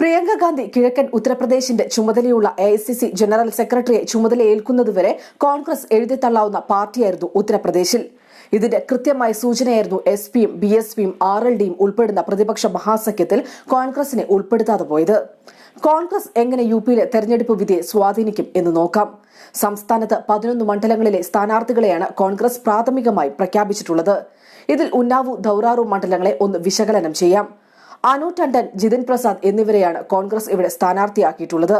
പ്രിയങ്ക ഗാന്ധി കിഴക്കൻ ഉത്തർപ്രദേശിന്റെ ചുമതലയുള്ള A general സെക്രട്ടറിയെ ചുമതലയേൽക്കുന്നതുവരെ കോൺഗ്രസ് എഴുതിത്തള്ളാവുന്ന പാർട്ടിയായിരുന്നു ഉത്തർപ്രദേശിൽ. ഇതിന്റെ കൃത്യമായ സൂചനയായിരുന്നു എസ് പിയും ബി എസ് പിയും ആർ എൽ ഡിയും ഉൾപ്പെടുന്ന പ്രതിപക്ഷ മഹാസഖ്യത്തിൽ കോൺഗ്രസിനെ ഉൾപ്പെടുത്താതെ പോയത്. കോൺഗ്രസ് എങ്ങനെ യു പിയിലെ തെരഞ്ഞെടുപ്പ് വിധിയെ സ്വാധീനിക്കും എന്ന് നോക്കാം. സംസ്ഥാനത്ത് പതിനൊന്ന് മണ്ഡലങ്ങളിലെ സ്ഥാനാർത്ഥികളെയാണ് കോൺഗ്രസ് പ്രാഥമികമായി പ്രഖ്യാപിച്ചിട്ടുള്ളത്. ഇതിൽ ഉന്നാവു ദൌറാറു മണ്ഡലങ്ങളെ ഒന്ന് വിശകലനം ചെയ്യാം. അനു ടണ്ടൻ ജിതിൻ പ്രസാദ് എന്നിവരെയാണ് കോൺഗ്രസ് ഇവിടെ സ്ഥാനാർത്ഥിയാക്കിയിട്ടുള്ളത്.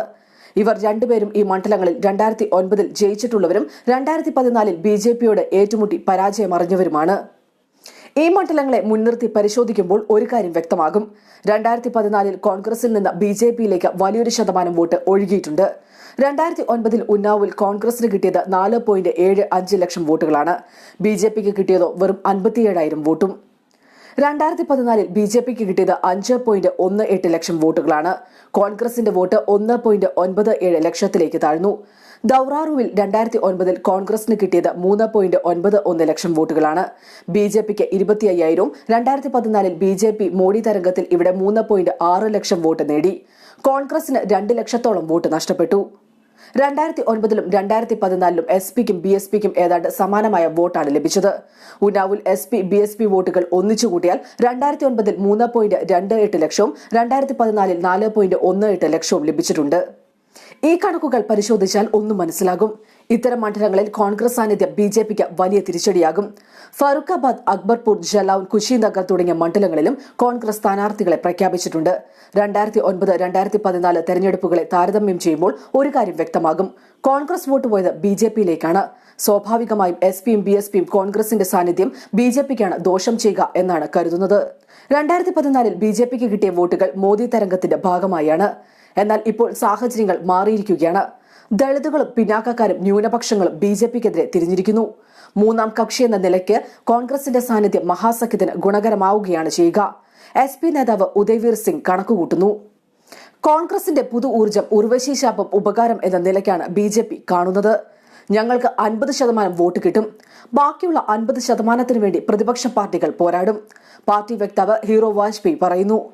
ഇവർ രണ്ടുപേരും ഈ മണ്ഡലങ്ങളിൽ രണ്ടായിരത്തി ഒൻപതിൽ ജയിച്ചിട്ടുള്ളവരും രണ്ടായിരത്തി പതിനാലിൽ ബി ജെ പിയോട് ഏറ്റുമുട്ടി പരാജയമറിഞ്ഞവരുമാണ്. ഈ മണ്ഡലങ്ങളെ മുൻനിർത്തി പരിശോധിക്കുമ്പോൾ ഒരു കാര്യം വ്യക്തമാകും. രണ്ടായിരത്തി പതിനാലിൽ കോൺഗ്രസിൽ നിന്ന് ബി ജെ പിയിലേക്ക് വലിയൊരു ശതമാനം വോട്ട് ഒഴുകിയിട്ടുണ്ട്. രണ്ടായിരത്തി ഒൻപതിൽ ഉന്നാവിൽ കോൺഗ്രസിന് കിട്ടിയത് നാല് പോയിന്റ് ഏഴ് അഞ്ച് ലക്ഷം വോട്ടുകളാണ്. ബി ജെ പിക്ക് കിട്ടിയതോ വെറും അൻപത്തിയേഴായിരം വോട്ടും. രണ്ടായിരത്തി പതിനാലിൽ ബി ജെ പിക്ക് കിട്ടിയത് അഞ്ച് പോയിന്റ് ഒന്ന് എട്ട് ലക്ഷം വോട്ടുകളാണ്. കോൺഗ്രസിന്റെ വോട്ട് ഒന്ന് പോയിന്റ് ഒൻപത് ഏഴ് ലക്ഷത്തിലേക്ക് താഴ്ന്നു. ദൌറാറുവിൽ രണ്ടായിരത്തി ഒൻപതിൽ കോൺഗ്രസിന് കിട്ടിയത് മൂന്ന് പോയിന്റ് ഒൻപത് ഒന്ന് ലക്ഷം വോട്ടുകളാണ്. ബി ജെ പിക്ക് ഇരുപത്തി അയ്യായിരവും രണ്ടായിരത്തി പതിനാലിൽ ബി ജെ പി മോഡി തരംഗത്തിൽ ഇവിടെ മൂന്ന് പോയിന്റ് ആറ് ലക്ഷം വോട്ട് നേടി. കോൺഗ്രസിന് രണ്ട് ലക്ഷത്തോളം വോട്ട് നഷ്ടപ്പെട്ടു. രണ്ടായിരത്തി ഒൻപതിലും രണ്ടായിരത്തി പതിനാലിലും എസ് പിക്കും ബി എസ് പിക്കും ഏതാണ്ട് സമാനമായ വോട്ടാണ് ലഭിച്ചത്. ഉന്നാവിൽ S P B S P വോട്ടുകൾ ഒന്നിച്ചു കൂട്ടിയാൽ രണ്ടായിരത്തി ഒൻപതിൽ മൂന്ന് പോയിന്റ് രണ്ട് എട്ട് ലക്ഷവും രണ്ടായിരത്തി പതിനാലിൽ നാല് പോയിന്റ് ഒന്ന് എട്ട് ലക്ഷവും ലഭിച്ചിട്ടുണ്ട്. ഈ കണക്കുകൾ പരിശോധിച്ചാൽ ഒന്നും മനസ്സിലാകും. ഇത്തരം മണ്ഡലങ്ങളിൽ കോൺഗ്രസ് സാന്നിധ്യം ബി ജെ പിക്ക് വലിയ തിരിച്ചടിയാകും. ഫറൂഖാബാദ് അക്ബർപൂർ ജലൌൻ കുശിനഗർ തുടങ്ങിയ മണ്ഡലങ്ങളിലും കോൺഗ്രസ് സ്ഥാനാർത്ഥികളെ പ്രഖ്യാപിച്ചിട്ടുണ്ട്. രണ്ടായിരത്തി ഒൻപത് രണ്ടായിരത്തി പതിനാല് തെരഞ്ഞെടുപ്പുകളെ താരതമ്യം ചെയ്യുമ്പോൾ ഒരു കാര്യം വ്യക്തമാകും. കോൺഗ്രസ് വോട്ട് പോയത് ബി ജെ പിയിലേക്കാണ്. സ്വാഭാവികമായും എസ് പിയും ബി എസ് പിയും കോൺഗ്രസിന്റെ സാന്നിധ്യം ബി ജെ പിക്കാണ് ദോഷം ചെയ്യുക എന്നാണ് കരുതുന്നത്. രണ്ടായിരത്തി പതിനാലിൽ ബി ജെ പിക്ക് കിട്ടിയ വോട്ടുകൾ മോദി തരംഗത്തിന്റെ ഭാഗമായാണ്. എന്നാൽ ഇപ്പോൾ സാഹചര്യങ്ങൾ മാറിയിരിക്കുകയാണ്. ദളിതുകളും പിന്നാക്കക്കാരും ന്യൂനപക്ഷങ്ങളും ബി ജെ പിക്കെതിരെ തിരിഞ്ഞിരിക്കുന്നു. മൂന്നാം കക്ഷി എന്ന നിലയ്ക്ക് കോൺഗ്രസിന്റെ സാന്നിധ്യം മഹാസഖ്യത്തിന് ഗുണകരമാവുകയാണ് ചെയ്യുക. എസ് പി നേതാവ് ഉദയവീർ സിംഗ് കണക്കുകൂട്ടുന്നു. കോൺഗ്രസിന്റെ പുതു ഊർജം ഉർവശി ശാപം ഉപകാരം എന്ന നിലയ്ക്കാണ് ബി ജെ പി കാണുന്നത്. ഞങ്ങൾക്ക് അൻപത് ശതമാനം വോട്ട് കിട്ടും. ബാക്കിയുള്ള അൻപത് ശതമാനത്തിനു വേണ്ടി പ്രതിപക്ഷ പാർട്ടികൾ പോരാടും. പാർട്ടി വക്താവ് ഹീറോ വാജ്പേയി പറയുന്നു.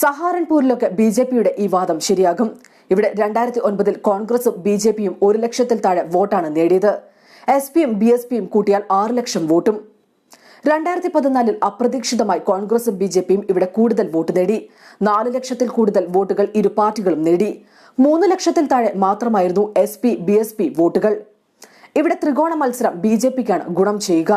സഹാറൻപൂരിലൊക്കെ ബി ജെ പിയുടെ ഈ വാദം ശരിയാകും. ഇവിടെ രണ്ടായിരത്തി ഒൻപതിൽ കോൺഗ്രസും ബി ജെ പിയും ഒരു ലക്ഷത്തിൽ താഴെ വോട്ടാണ് നേടിയത്. എസ് പിയും ബി എസ് പിയും കൂട്ടിയാൽ ആറ് ലക്ഷം വോട്ടും. രണ്ടായിരത്തി പതിനാലിൽ അപ്രതീക്ഷിതമായി കോൺഗ്രസും ബി ജെ പിയും ഇവിടെ കൂടുതൽ വോട്ട് നേടി. നാല് ലക്ഷത്തിൽ കൂടുതൽ വോട്ടുകൾ ഇരു പാർട്ടികളും നേടി. മൂന്ന് ലക്ഷത്തിൽ താഴെ മാത്രമായിരുന്നു S P B S P വോട്ടുകൾ. ഇവിടെ ത്രികോണ മത്സരം ബി ജെ പിക്കാണ് ഗുണം ചെയ്യുക.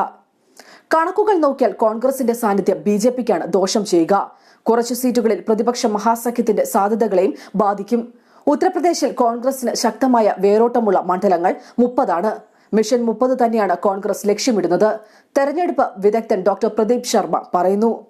കണക്കുകൾ നോക്കിയാൽ കോൺഗ്രസിന്റെ സാന്നിധ്യം ബി ജെ പിക്കാണ് ദോഷം ചെയ്യുക. കുറച്ചു സീറ്റുകളിൽ പ്രതിപക്ഷ മഹാസഖ്യത്തിന്റെ സാധ്യതകളെയും ബാധിക്കും. ഉത്തർപ്രദേശിൽ കോൺഗ്രസിന് ശക്തമായ വേരോട്ടമുള്ള മണ്ഡലങ്ങൾ മുപ്പതാണ്. മിഷൻ മുപ്പത് തന്നെയാണ് കോൺഗ്രസ് ലക്ഷ്യമിടുന്നത്. തെരഞ്ഞെടുപ്പ് വിദഗ്ധൻ ഡോക്ടർ പ്രദീപ് ശർമ്മ പറയുന്നു.